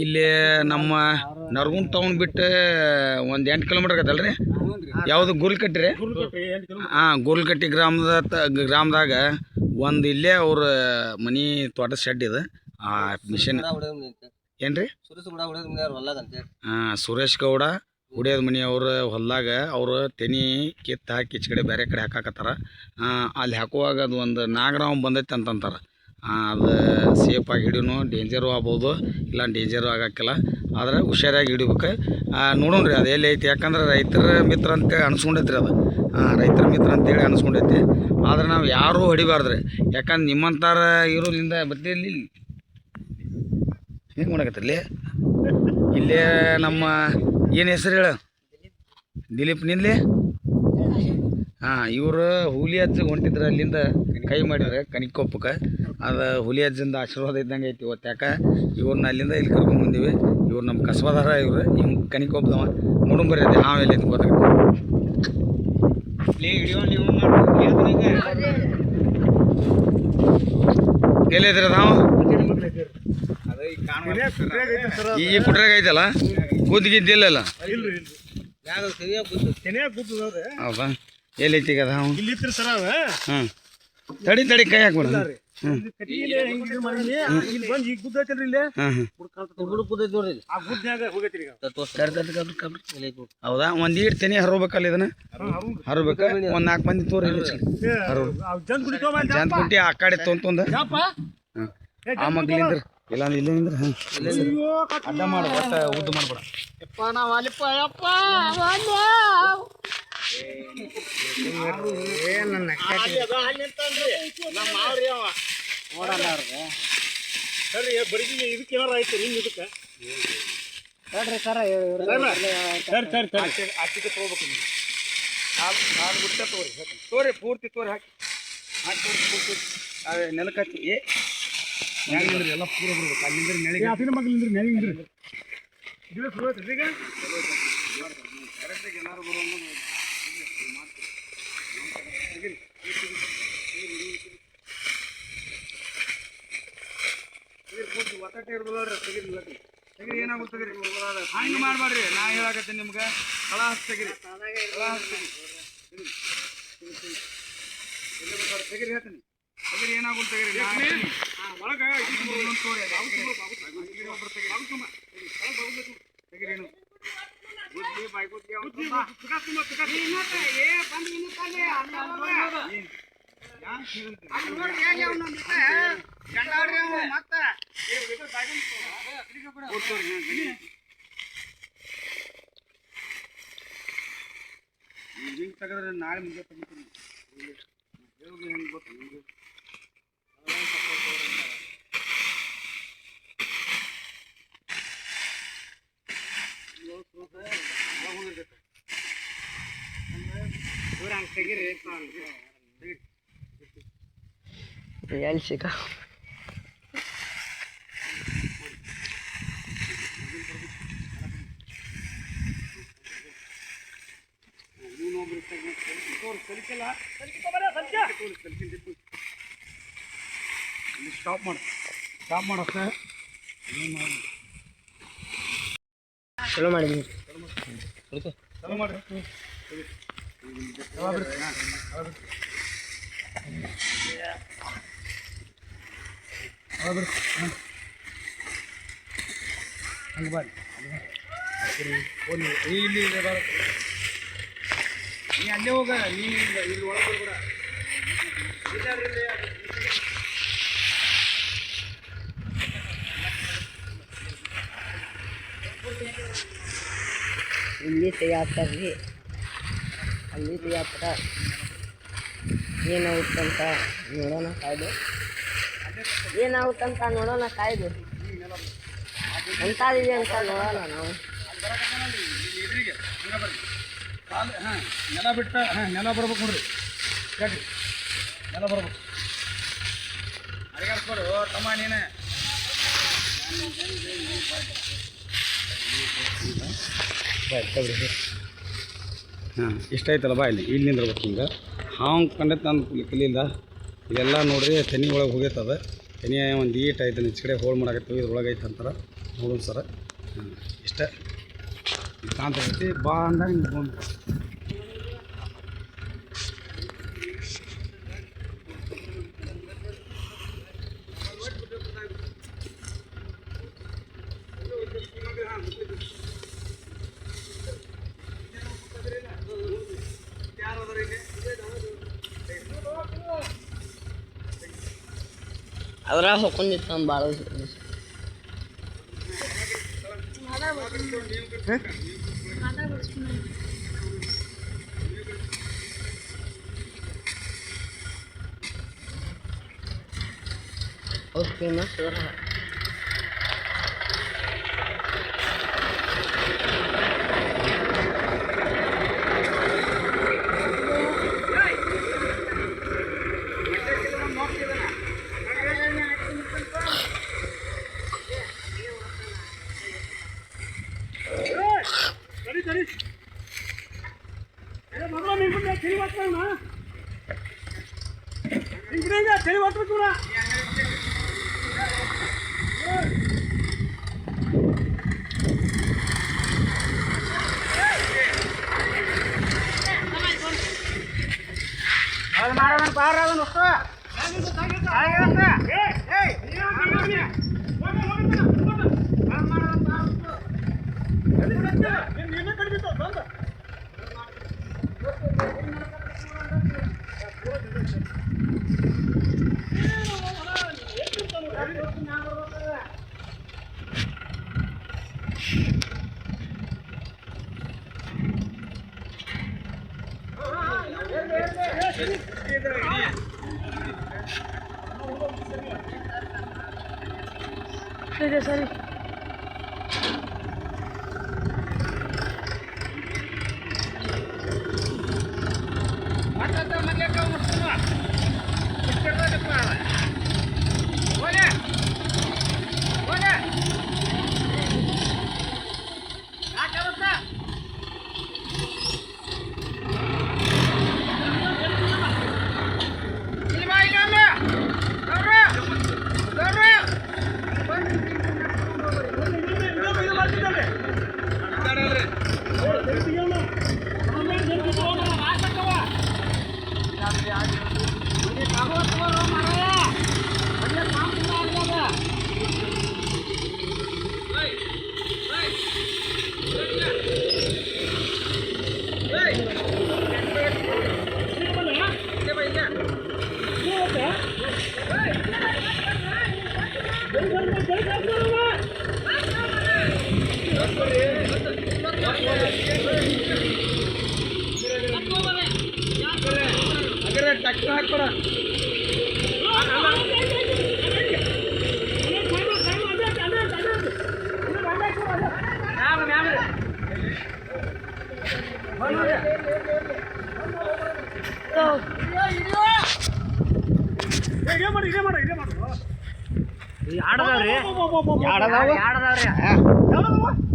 ಇಲ್ಲಿ ನಮ್ಮ ನರಗುಂದ್ ಟೌನ್ ಬಿಟ್ಟು ಒಂದು ಎಂಟು ಕಿಲೋಮೀಟರ್ ಆಗತ್ತಲ್ರಿ ಯಾವುದು ಗುಲ್ಕಟ್ಟಿ ರೀ? ಹಾಂ ಗುಲ್ಕಟ್ಟಿ ಗ್ರಾಮದ ಗ್ರಾಮದಾಗ ಒಂದು ಇಲ್ಲೇ ಅವ್ರ ಮನಿ ತೋಟ ಶೆಡ್ ಇದೆ. ಆ ಮಿಷನ್ ಏನ್ರಿ? ಹಾಂ ಸುರೇಶ್ ಗೌಡ ಹುಡಿಯೋದ ಮನಿ ಅವ್ರ ಹೊಲ್ದಾಗ ಅವರು ತೆನಿ ಕಿತ್ತು ಹಾಕಿ ಈಚೆ ಕಡೆ ಬೇರೆ ಕಡೆ ಹಾಕಾಕತ್ತಾರ. ಅಲ್ಲಿ ಹಾಕುವಾಗ ಅದು ಒಂದು ನಾಗರಾವ್ ಬಂದೈತೆ ಅಂತಂತಾರೆ. ಅದು ಸೇಫಾಗಿ ಹಿಡಿಯೋನು ಡೇಂಜರು ಆಗ್ಬೋದು, ಇಲ್ಲ ಡೇಂಜರು ಆಗೋಕ್ಕಿಲ್ಲ. ಆದ್ರೆ ಹುಷಾರಾಗಿ ಹಿಡಿಬೇಕು. ನೋಡೋಣ ರೀ ಅದು ಎಲ್ಲಿ ಐತಿ? ಯಾಕಂದ್ರೆ ರೈತರ ಮಿತ್ರ ಅಂತೇಳಿ ಅನ್ಸ್ಕೊಂಡೈತ್ರಿ ಅದು. ರೈತರ ಮಿತ್ರ ಅಂತೇಳಿ ಅನ್ಸ್ಕೊಂಡೈತಿ. ಆದ್ರೆ ನಾವು ಯಾರೂ ಹೊಡಿಬಾರ್ದ್ರಿ. ಯಾಕಂದ್ರೆ ನಿಮ್ಮಂತಾರ ಇರೋದ್ರಿಂದ ಬರ್ತಿರ್ಲಿ ಹೆಂಗೆ ಮಾಡಕತ್ತಿರ್ಲಿ ಇಲ್ಲೇ ನಮ್ಮ, ಏನು ಹೆಸರು ಹೇಳು? ದಿಲೀಪ್, ನಿನ್ಲಿ? ಹಾಂ ಇವರು ಹುಲಿ ಅಜ್ಜಿಗೆ ಹೊಂಟಿದ್ರೆ ಅಲ್ಲಿಂದ ಕೈ ಮಾಡಿದ್ರೆ ಕಣಿಕೊಪ್ಪಕ್ಕೆ. ಅದು ಹುಲಿ ಅಜ್ಜಿಂದ ಆಶೀರ್ವಾದ ಇದ್ದಂಗೆ ಐತಿ ಇವತ್ತು. ಯಾಕೆ? ಇವ್ರನ್ನ ಅಲ್ಲಿಂದ ಇಲ್ಲಿ ಕರ್ಕೊಂಡು ಬಂದೀವಿ. ಇವ್ರು ನಮ್ಮ ಕಸಬದಾರ ಇವರು ಹಿಂಗೆ ಕನಿಕೊಪ್ಪದವ ಮುಡುಂಬರಿ ಅದೇ ಹಾವು ಎಲ್ಲಿ ಗೊತ್ತಾಗುತ್ತೆ ಎಲ್ಲಿದ್ರಿ ಈ ಈ ಕುಟ್ರಾಗ ಐತಲ್ಲ? ಕೂತದವ್ರೆ ಹೌದಾ? ಎಲ್ಲೈತಿ ಈಗ ಅದು? ಇಲ್ಲಿ ಇಲ್ಲಿತ್ರಿ ಸರ ಅವ. ಹಾಂ ತಡಿ ತಡಿ ಕೈ ಹಾಕ್ಬಿಡ. ಹ್ಞೂ ಕಟ್ಟಿಗೆ ಹೆಂಗ್ ಇದು ಮಾಡೀನಿ ಇಲ್ಲಿ ಬಂದು ಈಗ ಗುದ್ದೈತಲ್ರಿ ಇಲ್ಲಿ. ಹಾಂ ಹಾಂ ಹುಡುಗ ಕುದೈತಿ ನೋಡ್ರಿ ಇಲ್ಲಿ. ಆ ಗುದ್ನ್ಯಾಗ ಹೋಗೈತ್ರಿ ಈಗ ತತ್ವ ತಡಿ ತಡಿ ತಡಿ ತಡಿ. ಇಲ್ಲಿ ಐತಿ ನೋಡ್ರಿ. ಹೌದಾ? ಒಂದು ಈಡ್ ತೆನಿ ಹರಬೇಕಲ್ಲ ಇದನ್ನ? ಹರಬೇಕ. ಒಂದು ನಾಲ್ಕು ಮಂದಿ ತೋರಿ ಜಂತ ಪುಟ್ಟಿ ಆ ಕಡೆ ತೊಂದ ಯಪ್ಪ? ಆ ಮಗ್ಲಿಂದ್ರ ಇಲ್ಲ ಇಲ್ಲ ಇಲ್ಲೇ ನಿಂದ್ರ. ಹಾಂ ಅಡ್ಡ ಮಾಡು ಒಟ್ಟು ಉದ್ದು ಮಾಡ್ಬೇಡ. ಸರಿ ಬರೀ ಇದಕ್ಕೆ ಏನಾರ ಆಯ್ತು ನಿಮ್ ಇದಕ್ಕೆ ಸರಿ ಸರಿ ಸರಿ ಆಚಿಗೆ ತಗೋಬೇಕು ನೀವು ಕಾಲು ಕಾಲು ಗುಟ್ಟ ತೋರಿ ತೋರಿ ಪೂರ್ತಿ ತೋರಿ ಹಾಕಿ ಹಾಕಿ ಪೂರ್ತಿ ಅದೇ ಹಚ್ಚಿ ಏ ಮ್ಯಾಗ ಎಲ್ಲ ಪೂರ ಬರ್ಬೇಕು ಅಲ್ಲಿಂದ ನೆಳಿಗೆ ನೆಲಿಂದ್ರಿ ಇದು ಶುರು ಆಯ್ತು ಈಗ ಕರೆಕ್ಟಾಗಿ ಎಲ್ಲರೂ ತೆಗಿರಿ ಇವತ್ತು ತೆಗಿರಿ ಏನಾಗುತ್ತೆ ತೆಗಿರಿ. ಹಂಗೆ ಮಾಡಬೇಡ್ರಿ ನಾ ಹೇಳಾಕತ್ತೀನಿ ನಿಮ್ಗೆ. ಕಳ ಹಚ್ಚಿ ತೆಗಿರಿ. ಕಳ ಹಚ್ಚಿ ತೆಗಿರಿ ಹೇಳ್ತೀನಿ. ತೆಗಿರಿ ಏನಾಗುತ್ತೆ ತೆಗಿರಿ. ಒಳಗ. ತೆಗಿರಿ ಒಬ್ರು ತೆಗಿರಿ. ತೆಗಿರಿ ಏನು? ಗುದ್ಲಿ ಬಾಯಿ ಗುದ್ಲಿ ಅವ್ನು ತುಂಬ. ಏನ್? ಯಾಕ್ ಹೀಗಂತೀರಿ? ಕೂತ್ಕೊಳ್ರಿ, ಹಾ, ಗಡಿ. ಈಗ ಹಿಂಗ್ ತೆಗೆದ್ರೆ ನಾಳೆ ಮುಂಜೆ ತೆಗಿತೀನಿ ದೇವ್ರಿಗೆ ಹೆಂಗ್ ಗೊತ್ತು ನಿಮ್ಗೆ ತೆಗೀರಿ ಎಲ್ಲಿ ಸಿಕ್ಕ ಸ್ಟಾಪ್ ಮಾಡು. ಸ್ಟಾಪ್ ಮಾಡು ಸರ್ ಚಲೋ ಮಾಡಿದ್ವಿ. ಚಲೋ ಮಾಡ್ರಿ ಹಂಗೆ ಬಾರಿ ಇಲ್ಲಿ ಇಲ್ಲಿ ಬಾರ. ನೀ ಅಲ್ಲೇ ಹೋಗ ನೀ ಇಲ್ಲ ಇಲ್ಲಿ ಒಳಗೆ ಬರ್ಬೇಡ ಇಲ್ಲಾಡ್ರಿ ಇಲ್ಲಿ. ಇಲ್ಲಿ ತೆಗಿತಾರ್ರಿ ಅಲ್ಲಿ ತೆಗಿತಾರ ಏನಾಗುತ್ತಂತ ನೋಡೋಣ. ಕಾಯ್ದು ಏನಾಗುತ್ತಂತ ನೋಡೋಣ ಕಾಯ್ದು. ಎಂತಾದಿದೆ ಅಂತ ನೋಡೋಣ ನಾವು. ನೆಲ ಬಿಟ್ಟ ನೆಲ ಬರ್ಬೇಕು ನೋಡ್ರಿ ಕಟ್ಟಿ ನೆಲ ಬರ್ಬೇಕು ಅಡಿಗಾಡ್ಸ್ಕೊಡು ತಮ್ಮ ನೀನು ಹಾಂ ಇಷ್ಟ ಬಾ ಇಲ್ಲಿ ಇಲ್ಲಿ ನಿಂದಿರ್ಬೇಕು ಹಿಂಗೆ. ಹಾವು ಕಂಡೈತೆ ನಾನು ಕಲಿಲ್ಲ ಇದೆಲ್ಲ ನೋಡ್ರಿ, ತೆನಿ ಒಳಗೆ ಹೋಗೈತದ. ತೆನಿ ಒಂದು ಈಟ್ ಐತೆ ಈಚೆ ಕಡೆ ಹೋಲ್ ಮಾಡಾಕತ್ತೀವಿ ಇದ್ರೊಳಗೆ ಐತೆ ಅಂತಾರೆ ನೋಡೋಣ ಸರ. ಹಾಂ ಇಷ್ಟ. ಕಾಣ್ತೈತಿ ಬಾ ಅಂದಾಗ ಹಿಂಗೆ ಬಂದು ಅದ್ರಾಗ ಹೊಕ್ಕೊಂಡಿತ್ತು ನಮ್ಮ ಭಾಳ ಓಕೆ ಮತ್ತೆ ಸರಿ ಪಾರ ಅದನ್ನು ಸರಿ ಇದೇ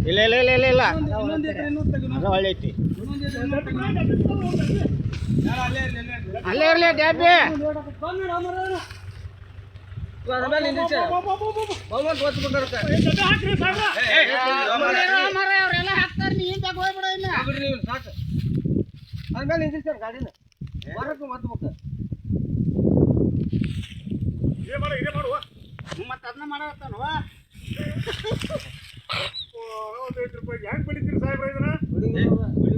ಇಲ್ಲ ಇಲ್ಲ ಇಲ್ಲ ಇಲ್ಲ ಇಲ್ಲ ಒಳ್ಳೆ ಐತಿ ಅಲ್ಲೇ ಇರಲಿ ಡ್ಯಾಬಿ ಇದೇ ಮಾಡು ಇದೇ ಮಾಡುವ ಮತ್ತೆ ಅದನ್ನ ಮಾಡತ್ತಾನ ನಲವತ್ತೈದು ರೂಪಾಯಿ. ಹೆಂಗ್ ಬೆಳಿತೀರಿ ಸಾಹೇಬ್ರ ಇದನ್ನ?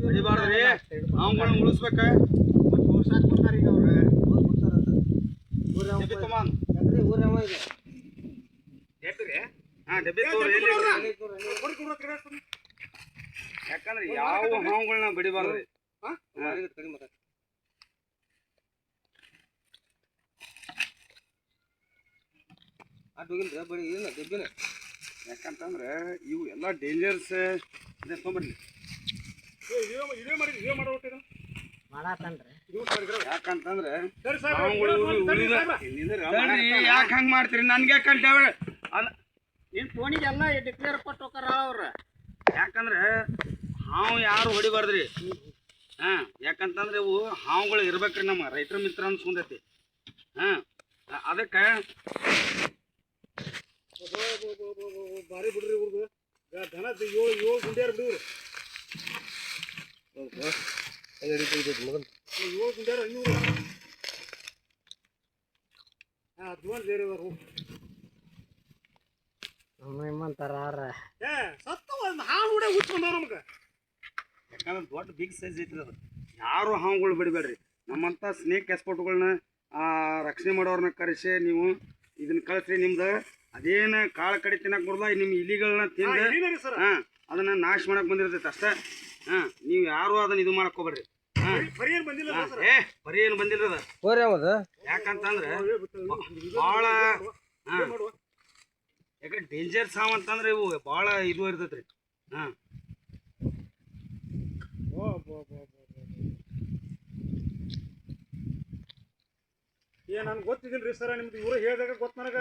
ಹೊಡಿಬಾರ್ದ್ರಿ ಅವಂಗಳನ್ನ ಉಳಿಸ್ಬೇಕ. ಮತ್ತೆ ಉಳ್ಸಾಕ್ ಕೊಡ್ತಾರೆ ಈಗ ಅವ್ರ. ಡಬ್ಬಿ ತಗೊಂಬಂದ್. ಡಬ್ಬಿರಿ? ಹಾ ಡಬ್ಬಿ ತಗೋರಿ ಎಲ್ಲಿ? ಕೊಡಿ ಕೊಡು ಕಡೆ ಹಾಕ್ತೀನಿ. ಯಾಕಂದ್ರೆ ಬರೀ ಇಲ್ಲ ಬಿಡಿಬಾರ್ದ್ರಿ ಯಾಕಂತಂದ್ರೆ ಇವು ಎಲ್ಲ ಡೇಂಜರ್ಸ್ ಇದೆ ತೊಗೊಂಬರ್ಲಿ ಏ, ಇದೇ ಇದೇ ಮಾಡಿ ಇದೇ ಮಾಡೋ ಒಟ್ಟಿನ ಮಾಡತ್ತನ್ರಿ ಯಾಕಂತಂದ್ರೆ. ಯಾಕೆ ಹಂಗೆ ಮಾಡ್ತೀರಿ? ನನ್ಗೆ ಯಾಕಂತ ಅಲ್ಲ ನಿನ್ ಫೋನಿಗೆಲ್ಲ ಡಿಕ್ಲೇರ್ ಕೊಟ್ಟು ಹೋಗಾರ ಅವ್ರ. ಯಾಕಂದ್ರೆ ಹಾವು ಯಾರು ಹೊಡಿಬಾರ್ದ್ರಿ? ಹಾ ಯಾಕಂತಂದ್ರೆ ಇವು ಹಾವುಗಳು ಇರ್ಬೇಕ್ರಿ ನಮ್ಮ ರೈತರ ಮಿತ್ರ ಅನ್ಸ್ಕೊಂಡೈತಿ. ಹಾ ಅದಕ್ಕೆ ಭಾರಿ ಬಿಡ್ರಿ ಇವ್ರದ್ದು ದನ ಏಳು ಏಳು ಗುಂಡ್ಯಾರ ಬಿಡ್ರಿ ಏಳು ಗುಂಡ್ಯಾರ ಇವ್ರು. ಹಾ ಹದಿಮೂರು ಬೇರೆ ಅವರು ನಿಮ್ಮಂತಾರ ಏ ಸತ್ತು ಒಂದು ಹಾಳು ಹುಡ ಹುಚ್ಕೊಂಡವ್ ನಮ್ಗೆ. ಯಾಕಂದ್ರೆ ದೊಡ್ಡ ಬಿಗ್ ಸೈಜ್ ಐತ್ರಿ ಅದು. ಯಾರು ಹಾವುಗಳು ಬಿಡಬೇಡ್ರಿ. ನಮ್ಮಂಥ ಸ್ನೇಕ್ ಎಕ್ಸ್ಪರ್ಟ್ಗಳನ್ನ ರಕ್ಷಣೆ ಮಾಡೋರನ್ನ ಕರೆಸಿ ನೀವು ಇದನ್ನ ಕಳಿಸ್ರಿ ನಿಮ್ದು. ಅದೇನು ಕಾಳು ಕಡೆ ತಿನ್ನಕ್ ಬರಲ್ಲ ನಿಮ್ಮ ಇಲಿಗಳನ್ನ ತಿಂದು ಸರ್. ಹಾಂ ಅದನ್ನ ನಾಶ ಮಾಡಕ್ ಬಂದಿರ್ತೈತೆ ಅಷ್ಟೇ. ಹಾ ನೀವು ಯಾರು ಅದನ್ನ ಇದು ಮಾಡಕ್ ಹೋಗ್ಬೇಡ್ರಿ. ಹಾಂ. ಬರೀ ಏನು ಬಂದಿಲ್ಲ ಸರ್. ಏ ಬರೀ ಏನು ಬಂದಿಲ್ಲ ಅದು. ಹೋರಿ ಅವದು ಯಾಕಂತಂದ್ರೆ ಭಾಳ ಯಾಕಂದ್ರೆ ಯಾಕೆ ಡೇಂಜರ್ ಸಾವು ಅಂತಂದ್ರೆ ಇವು ಭಾಳ ಇದು ಇರ್ತೈತ್ರಿ. ಹಾಂ. ಏ ನನ್ಗೆ ಗೊತ್ತಿದ್ದಿಲ್ರಿ ಸರ್ ನಿಮ್ದು ಇವ್ರು ಹೇಳಿದಾಗ ಗೊತ್ತ ನನಗೆ.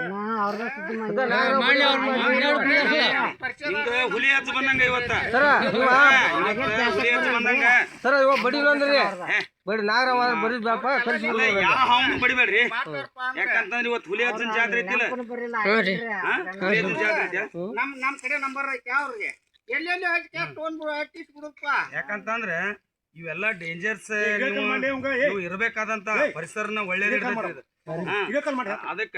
ಹುಲಿ ಹಚ್ಚ ಬಂದಂಗ ಇವತ್ತ. ಹುಲಿ ಹಚ್ಚ ಬಂದಂಗ. ಸರ್ ಇವ ಬಡಿಲ್ಲ ಅಂದ್ರಿ. ಬಡಿ ನಾಗರ ಬಡಿ ಬಾಪ ಕಳ್ಸಿ ಅಲ್ಲ ಯಾವ ಬಡಿಬೇಡ್ರಿ? ಯಾಕಂತಂದ್ರೆ ಇವತ್ತು ಹುಲಿ ಹಚ್ಚನ ಜಾತ್ರೆ ಐತಿಲ್ಲ. ನಮ್ ನಮ್ ಕಡೆ ನಂಬರ್ ಐತಿ ಅವ್ರಿಗೆ ಎಲ್ಲೆಲ್ಲಿ ಹಚ್ಚಿ ಟೋನ್ ಹಟ್ಟಿಸ್ ಬಿಡುಪ್ಪ. ಯಾಕಂತಂದ್ರೆ ಇವೆಲ್ಲ ಡೇಂಜರ್ಸ್ ಇರಬೇಕಾದಂತ ಪರಿಸರನ ಒಳ್ಳೆ ಅದಕ್ಕ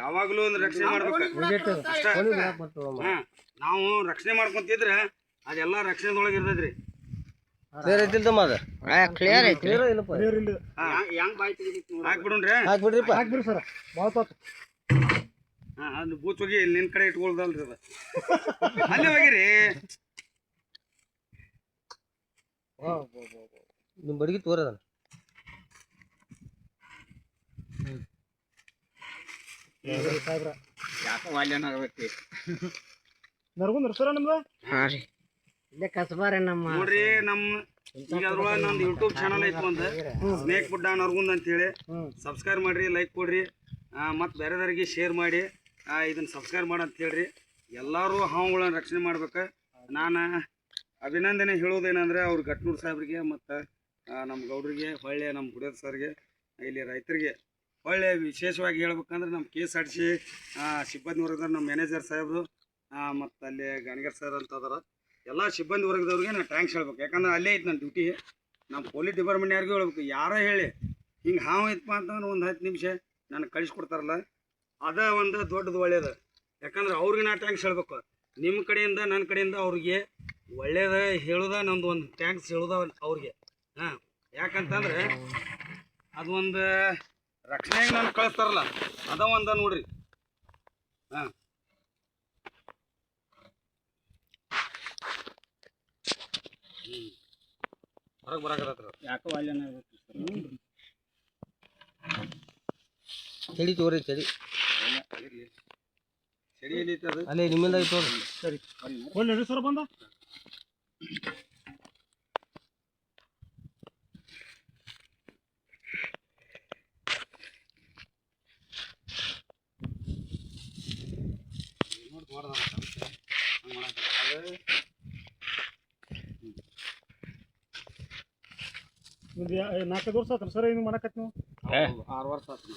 ಯಾವಾಗ್ಲೂ ಒಂದು ರಕ್ಷಣೆ ಮಾಡ್ಬೇಕು. ನಾವು ರಕ್ಷಣೆ ಮಾಡ್ಕೊಂತಿದ್ರ ಅದೆಲ್ಲ ರಕ್ಷಣೆದೊಳಗೆ ಇರ್ತೈತ್ರಿ ಹೋಗಿ ನಿನ್ ಕಡೆ ಇಟ್ಕೊಳ್ದಲ್ರಿ ಅದು ಅಲ್ಲಿ ಹೋಗಿರಿ ನಿಮ್ ಬಡಿಗೆ ತೋರದ ಸಾಹೇಬ್ರ. ಯಾಕೆ ವಾಲ್ಯನ ಆಗ್ಬೇಕು ನರ್ಗುಂದ್ರ ಸರ ನಿಮ್ದು ಹಾ ರೀ. ಇಲ್ಲೇ ಕಸಬಾರೆ ನಮ್ಮ ನೋಡ್ರಿ ನಮ್ ಈಗ ಅದ್ರೊಳಗೆ ನಂದು ಯೂಟ್ಯೂಬ್ ಚಾನಲ್ ಐತಿ ಒಂದು. ಸ್ನೇಕ್ ಪುಡ್ಡ ನರ್ಗುಂದ್ ಅಂತೇಳಿ. ಹ್ಮ್. ಸಬ್ಸ್ಕ್ರೈಬ್ ಮಾಡ್ರಿ ಲೈಕ್ ಕೊಡ್ರಿ. ಮತ್ತು ಬೇರೆದವ್ರಿಗೆ ಶೇರ್ ಮಾಡಿ. ಆ, ಇದನ್ನ ಸಬ್ಸ್ಕ್ರೈಬ್ ಮಾಡಿ ಅಂತ ಹೇಳ್ರಿ. ಎಲ್ಲರೂ ಹಾವುಗಳನ್ನ ರಕ್ಷಣೆ ಮಾಡ್ಬೇಕು. ನಾನು ಅಭಿನಂದನೆ ಹೇಳೋದೇನಂದ್ರೆ ಅವ್ರ ಗಟ್ನೂರು ಸಾಹೇಬ್ರಿಗೆ ಮತ್ತು ನಮ್ಮ ಗೌಡ್ರಿಗೆ, ಹೊಳ್ಳೆ ನಮ್ಮ ಗುಡಿಯರ್ ಸರ್ಗೆ, ಇಲ್ಲಿ ರೈತರಿಗೆ ಹೊಳ್ಳೆ ವಿಶೇಷವಾಗಿ ಹೇಳ್ಬೇಕಂದ್ರೆ ನಮ್ಮ K S R T C ಸಿಬ್ಬಂದಿ ವರ್ಗದ ನಮ್ಮ ಮ್ಯಾನೇಜರ್ ಸಾಹೇಬರು ಮತ್ತು ಅಲ್ಲಿ ಗಾಣಿಗರ್ ಸರ್ ಅಂತ ಅದಾರ. ಎಲ್ಲ ಸಿಬ್ಬಂದಿ ವರ್ಗದವ್ರಿಗೆ ನಾನು ಟ್ಯಾಂಕ್ಸ್ ಹೇಳ್ಬೇಕು. ಯಾಕಂದ್ರೆ ಅಲ್ಲೇ ಐತೆ ನನ್ನ ಡ್ಯೂಟಿ ನಮ್ಮ ಪೊಲೀಸ್ ಡಿಪಾರ್ಟ್ಮೆಂಟ್ ಯಾರಿಗೂ ಹೇಳ್ಬೇಕು. ಯಾರೋ ಹೇಳಿ, ಹಿಂಗೆ ಹಾವು ಐತಪ್ಪ ಅಂತಂದ್ರೆ ಒಂದು ಹತ್ತು ನಿಮಿಷ ನನಗೆ ಕಳಿಸ್ಕೊಡ್ತಾರಲ್ಲ, ಅದ ಒಂದು ದೊಡ್ಡದು ಒಳ್ಳೆಯದು ಯಾಕಂದ್ರೆ ಅವ್ರಿಗೆ ನಾ ಟ್ಯಾಂಕ್ಸ್ ಹೇಳ್ಬೇಕು. ನಿಮ್ಮ ಕಡೆಯಿಂದ ನನ್ನ ಕಡೆಯಿಂದ ಅವ್ರಿಗೆ ಒಳ್ಳೇದ ಹೇಳೋದ ನಮ್ದು ಒಂದು ಟ್ಯಾಂಕ್ಸ್ ಹೇಳೋದ ಅವ್ರಿಗೆ. ಹಾಂ ಯಾಕಂತಂದ್ರೆ ಅದು ಒಂದು ರಕ್ಷಣೆಗೆ ನಾನು ಕಳಿಸ್ತಾರಲ್ಲ ಅದ ಒಂದು ನೋಡ್ರಿ. ಹಾಂ. ಹೊರಗೆ ಬರಾಕತ್ತ ಯಾಕೋ ವಾಲ್ಯನ ಚಳಿ ತೋರಿ ಚಳಿ. ಚಳಿ ಎಲ್ಲಿ ಅದು? ಅಲ್ಲೇ ನಿಮ್ಮಿಂದ ತೋರಿ ಸರಿ. ಒಳ್ಳೆ ಸರ್ ಬಂದ? ಒಂದು ನಾಲ್ಕೈದು ವರ್ಷ ಆತ್ರ ಸರ್ ಏನು ಮಾಡಕತ್ತಿ ನೀವು ಆರು ವರ್ಷ ಆತು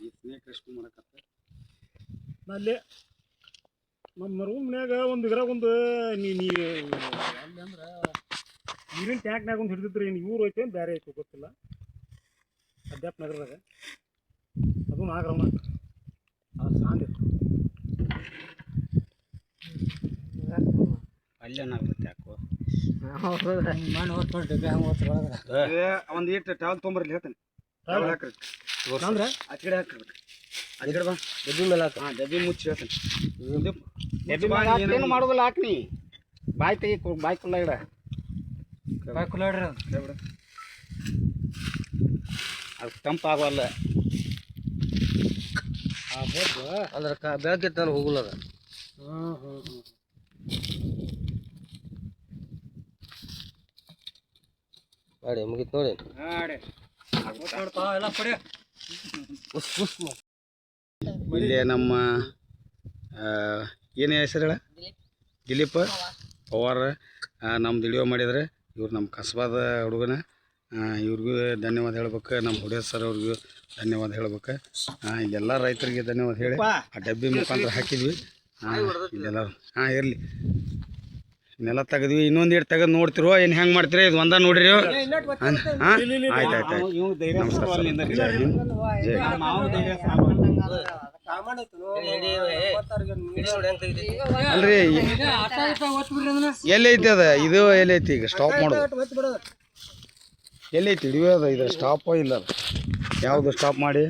ಈ ಸ್ನೇಕ್ ರೆಸ್ಕ್ಯೂ ಮಾಡಕತ್ತೆ ಅಲ್ಲಿ ನಮ್ಮ ರೂಮ್ನ್ಯಾಗ ಮನ್ಯಾಗ ಒಂದು ಇದ್ರಾಗ ಒಂದು ನೀ ನೀ ಅಲ್ಲಿ ಅಂದ್ರೆ ನೀರಿನ ಟ್ಯಾಂಕ್ನಾಗ ಒಂದು ಹಿಡಿದಿದ್ರಿ ಏನು ಇವ್ರು ಐತೆ ಏನು ಬೇರೆ ಐತೆ ಗೊತ್ತಿಲ್ಲ. ಅಧ್ಯಾಪ್ ನಗರದಾಗ. ಅದು ನಾಗರಮ್ಮ. ಅದು ಸಾಂದ್ ಇತ್ತು. ಅಲ್ಲೇನಾಗುತ್ತೆ ಯಾಕೋ? ಮಣ್ಣು ಒಂದು ಇಟ್ಟು ಟವಲ್ ತೊಂಬರ್ಲಿ ಹೇಳ್ತೇನೆ. ಅಂದ್ರೆ ಆ ಕಡೆ ಹಾಕ್ರಿ ಆ ಕಡೆ ಬಾ ಡಬ್ಬಿ ಮೇಲೆ ಹಾಕ ಹಾಂ ಡಬ್ಬಿ ಮುಚ್ಚಿ ಹೇಳ್ತೇನೆ ಎಬ್ಬಿ ಮ್ಯಾಗ ಹಾಕ್ತೇನು ಮಾಡೋದಿಲ್ಲ ಹಾಕ್ನಿ ಬಾಯ್ ತೆಗಿ ಕು- ಬಾಯ್ ಕುಲ್ಲ ಇಡ ಬಾಯ್ ಕುಲ್ಲ ಇಡ್ರಿ ಅದು ತಂಪಾಗಲ್ಲ ಅಂದ್ರೆ ಕ ಬೆಳಗ್ಗೆ ತಾನು ಹೋಗಲ್ಲ ಅದ ಮಾಡಿ ಮುಗಿತ್ ನೋಡಿ ಇಲ್ಲೇ ನಮ್ಮ ಏನು ಹೆಸರು ಹೇಳ ದಿಲೀಪ್. ಪವಾರ. ನಮ್ಮ ವಿಡಿಯೋ ಮಾಡಿದ್ರೆ ಇವ್ರು ನಮ್ಮ ಕಸಬಾದ ಹುಡುಗನ. ಇವ್ರಿಗೂ ಧನ್ಯವಾದ ಹೇಳ್ಬೇಕು. ನಮ್ಮ ಹುಡುಗ ಸರ್ ಅವ್ರಿಗೂ ಧನ್ಯವಾದ ಹೇಳ್ಬೇಕು. ಇಲ್ಲೆಲ್ಲ ರೈತರಿಗೆ ಧನ್ಯವಾದ ಹೇಳಿ. ಆ ಡಬ್ಬಿ ಮುಖಾಂತರ ಹಾಕಿದ್ವಿ. ಹಾಂ ಇಲ್ಲೆಲ್ಲ ಹಾಂ ಇರಲಿ. ಇನ್ನೆಲ್ಲ ತೆಗೆದ್ವಿ. ಇನ್ನೊಂದು ಎರಡು ತೆಗೆದು ನೋಡ್ತಿರೋ ಏನು ಹೆಂಗೆ ಮಾಡ್ತೀರಿ? ಇದು ಒಂದ ನೋಡಿರಿ. ಹಾಂ ಆಯ್ತು ಆಯ್ತು ಆಯ್ತು. ನಮಸ್ಕಾರ ಸಾಲು ಜೈ ಹಿಂದ್. ಜೈ ಅಲ್ರಿ ಎಲ್ಲೈತಿ ಅದ? ಇದು ಎಲ್ಲೈತಿ ಈಗ ಸ್ಟಾಪ್ ಮಾಡೋದು. ಎಲ್ಲೈತಿ ಅದ ಇದು ಸ್ಟಾಪ್ ಇಲ್ಲ ಯಾವುದು ಸ್ಟಾಪ್ ಮಾಡಿ?